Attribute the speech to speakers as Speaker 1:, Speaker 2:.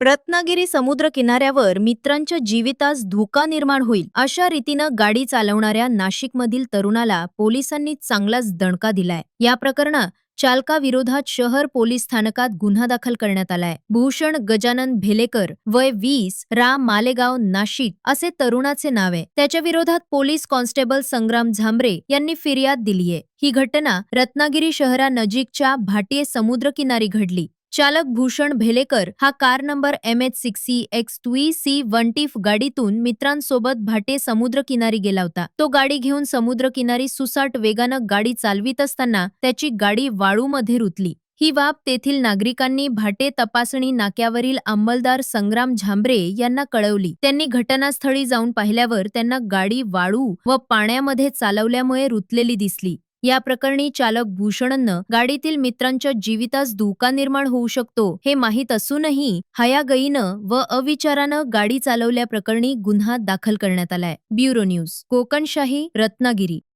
Speaker 1: रत्नागिरी समुद्र किनाऱ्यावर मित्रांच्या जीवितास धोका निर्माण होईल अशा रीतीनं गाडी चालवणाऱ्या नाशिकमधील तरुणाला पोलिसांनी चांगलाच दणका दिलाय. या प्रकरणात चालकाविरोधात शहर पोलीस स्थानकात गुन्हा दाखल करण्यात आलाय. भूषण गजानन भेलेकर वय वीस राम मालेगाव नाशिक असे तरुणाचे नाव आहे. त्याच्या विरोधात पोलीस कॉन्स्टेबल संग्राम झांबरे यांनी फिर्याद दिलीये. ही घटना रत्नागिरी शहरानजीकच्या भाटिये समुद्रकिनारी घडली. चालक भूषण भेलेकर हा car number M H sixty X तुई सी वन टीफ गाडीतून मित्रांसोबत भाटे समुद्रकिनारी गेला होता. तो गाडी घेऊन समुद्रकिनारी सुसाट वेगानं गाडी चालवित असताना त्याची गाडी वाळूमध्ये रुतली. ही बाब तेथील नागरिकांनी भाटे तपासणी नाक्यावरील अंमलदार संग्राम झांबरे यांना कळवली. त्यांनी घटनास्थळी जाऊन पाहिल्यावर त्यांना गाडी वाळू व पाण्यामध्ये चालवल्यामुळे रुतलेली दिसली. या प्रकरणी चालक भूषणनं गाडीतील मित्रांच्या जीवितास धोका निर्माण होऊ शकतो हे माहीत असूनही हयागईनं व अविचारानं गाडी चालवल्याप्रकरणी गुन्हा दाखल करण्यात आलाय. Bureau news Kokanshahi Ratnagiri.